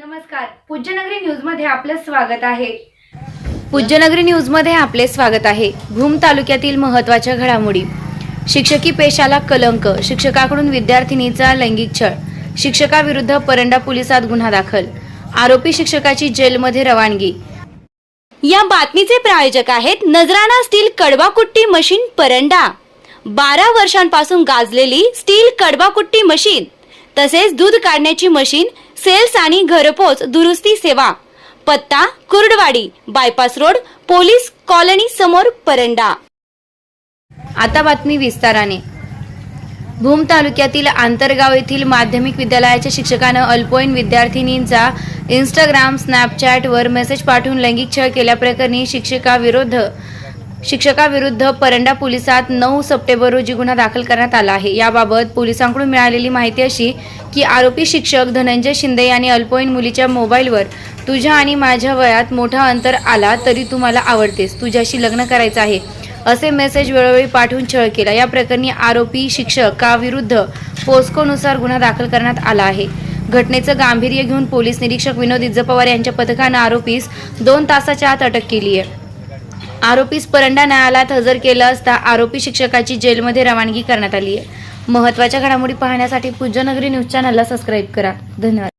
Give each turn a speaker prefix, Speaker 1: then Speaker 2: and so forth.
Speaker 1: नमस्कार. पूज्यनगरी न्यूजमध्ये आपलं स्वागत आहे. पूज्यनगरी न्यूजमध्ये आपले स्वागत आहे. भूम तालुक्यातील महत्त्वाच्या घडामोडी. शिक्षकी पेशाला कलंक शिक्षकाकडून विद्यार्थिनीचा लैंगिक छळ शिक्षकाविरुद्ध परंडा पोलिसात गुन्हा दाखल आरोपी शिक्षकाची जेलमध्ये रवानगी. या बातमीचे प्रायोजक आहेत नजराणा स्टील कडवाकुट्टी मशीन परंडा. बारा वर्षांपासून गाजलेली स्टील कडवाकुट्टी मशीन तसेच दूध काढण्याची मशीन सेल्स आणि घरपोच दुरुस्ती सेवा. पत्ता Kurduwadi bypass road police colony समोर परंडा. आता बातमी विस्ताराने. भूम तालुक्यातील आंतरगाव येथील माध्यमिक विद्यालयाच्या शिक्षकानं अल्पवयीन विद्यार्थिनींचा इंस्टाग्राम स्नॅपचॅटवर मेसेज पाठवून लैंगिक छळ केल्याप्रकरणी शिक्षकाविरुद्ध शिक्षकाविरुद्ध परंडा पोलिसात नऊ सप्टेंबर रोजी गुन्हा दाखल करण्यात आला आहे. याबाबत पोलिसांकडून मिळालेली माहिती अशी की आरोपी शिक्षक धनंजय शिंदे यांनी अल्पवयीन मुलीच्या मोबाईलवर तुझ्या आणि माझ्या वयात मोठा अंतर आला तरी तू मला आवडतेस. तुझ्याशी लग्न करायचं आहे. असे मेसेज वेळोवेळी पाठवून छळ केला. या प्रकरणी आरोपी शिक्षकाविरुद्ध पोस्कोनुसार गुन्हा दाखल करण्यात आला आहे. घटनेचं गांभीर्य घेऊन पोलीस निरीक्षक विनोद इज्जपवार यांच्या पथकानं आरोपीस दोन तासाच्या आत अटक केली आहे आरोपीस परंडा न्यायालयात हजर केलं असता आरोपी शिक्षकाची जेलमध्ये रवानगी करण्यात आली आहे. महत्त्वाच्या घडामोडी पाहण्यासाठी पूज्यनगरी न्यूज चॅनलला सबस्क्राईब करा. धन्यवाद.